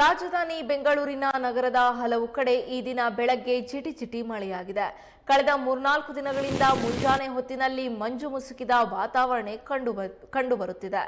ರಾಜಧಾನಿ ಬೆಂಗಳೂರಿನ ನಗರದ ಹಲವು ಕಡೆ ಈ ದಿನ ಬೆಳಗ್ಗೆ ಚಿಟಿ ಚಿಟಿ ಮಳೆಯಾಗಿದೆ. ಕಳೆದ ಮೂರ್ನಾಲ್ಕು ದಿನಗಳಿಂದ ಮುಂಜಾನೆ ಹೊತ್ತಿನಲ್ಲಿ ಮಂಜು ಮುಸುಕಿದ ವಾತಾವರಣ ಕಂಡು ಕಂಡುಬರುತ್ತಿದೆ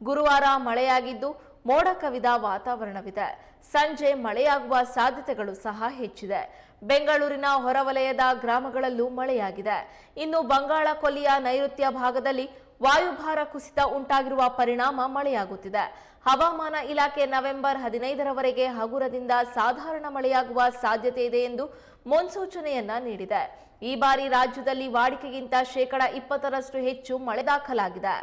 ಗುರುವಾರ ಮಳೆಯಾಗಿದ್ದು ಮೋಡ ಕವಿದ ವಾತಾವರಣವಿದೆ. ಸಂಜೆ ಮಳೆಯಾಗುವ ಸಾಧ್ಯತೆಗಳು ಸಹ ಹೆಚ್ಚಿದೆ. ಬೆಂಗಳೂರಿನ ಹೊರವಲಯದ ಗ್ರಾಮಗಳಲ್ಲೂ ಮಳೆಯಾಗಿದೆ. ಇನ್ನು ಬಂಗಾಳ ಕೊಲ್ಲಿಯ ನೈಋತ್ಯ ಭಾಗದಲ್ಲಿ ವಾಯುಭಾರ ಕುಸಿತ ಉಂಟಾಗಿರುವ ಪರಿಣಾಮ ಮಳೆಯಾಗುತ್ತಿದೆ. ಹವಾಮಾನ ಇಲಾಖೆ ನವೆಂಬರ್ ಹದಿನೈದರವರೆಗೆ ಹಗುರದಿಂದ ಸಾಧಾರಣ ಮಳೆಯಾಗುವ ಸಾಧ್ಯತೆ ಇದೆ ಎಂದು ಮುನ್ಸೂಚನೆಯನ್ನ ನೀಡಿದೆ. ಈ ಬಾರಿ ರಾಜ್ಯದಲ್ಲಿ ವಾಡಿಕೆಗಿಂತ ಶೇಕಡ ಇಪ್ಪತ್ತರಷ್ಟು ಹೆಚ್ಚು ಮಳೆ ದಾಖಲಾಗಿದೆ.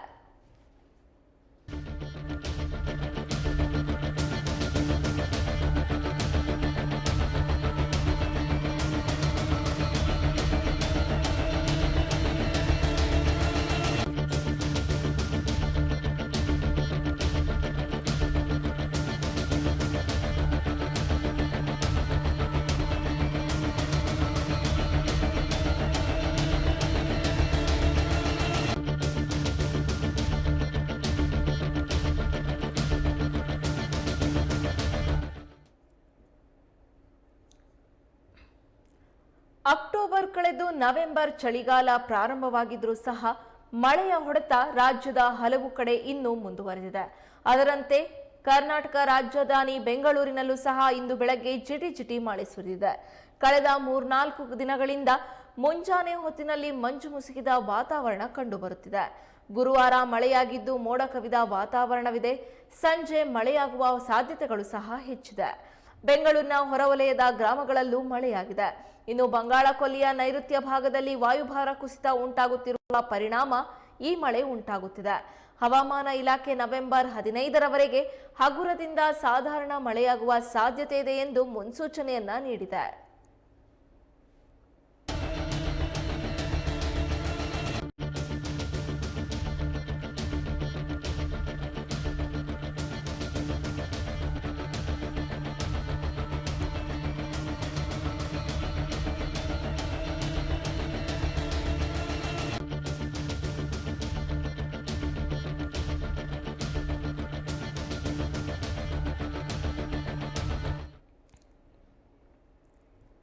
ಅಕ್ಟೋಬರ್ ಕಳೆದು ನವೆಂಬರ್ ಚಳಿಗಾಲ ಪ್ರಾರಂಭವಾಗಿದ್ರೂ ಸಹ ಮಳೆಯ ಹೊಡೆತ ರಾಜ್ಯದ ಹಲವು ಕಡೆ ಇನ್ನೂ ಮುಂದುವರೆದಿದೆ. ಅದರಂತೆ ಕರ್ನಾಟಕ ರಾಜಧಾನಿ ಬೆಂಗಳೂರಿನಲ್ಲೂ ಸಹ ಇಂದು ಬೆಳಗ್ಗೆ ಜಿಟಿ ಜಿಟಿ ಮಳೆ ಸುರಿದಿದೆ. ಕಳೆದ ಮೂರ್ನಾಲ್ಕು ದಿನಗಳಿಂದ ಮುಂಜಾನೆ ಹೊತ್ತಿನಲ್ಲಿ ಮಂಜು ಮುಸುಕಿದ ವಾತಾವರಣ ಕಂಡುಬರುತ್ತಿದೆ. ಗುರುವಾರ ಮಳೆಯಾಗಿದ್ದು ಮೋಡ ಕವಿದ ವಾತಾವರಣವಿದೆ. ಸಂಜೆ ಮಳೆಯಾಗುವ ಸಾಧ್ಯತೆಗಳು ಸಹ ಹೆಚ್ಚಿದೆ. ಬೆಂಗಳೂರಿನ ಹೊರವಲಯದ ಗ್ರಾಮಗಳಲ್ಲೂ ಮಳೆಯಾಗಿದೆ. ಇನ್ನು ಬಂಗಾಳ ಕೊಲ್ಲಿಯ ನೈಋತ್ಯ ಭಾಗದಲ್ಲಿ ವಾಯುಭಾರ ಕುಸಿತ ಉಂಟಾಗುತ್ತಿರುವ ಪರಿಣಾಮ ಈ ಮಳೆ ಉಂಟಾಗುತ್ತಿದೆ. ಹವಾಮಾನ ಇಲಾಖೆ ನವೆಂಬರ್ ಹದಿನೈದರವರೆಗೆ ಹಗುರದಿಂದ ಸಾಧಾರಣ ಮಳೆಯಾಗುವ ಸಾಧ್ಯತೆ ಇದೆ ಎಂದು ಮುನ್ಸೂಚನೆಯನ್ನ ನೀಡಿದೆ.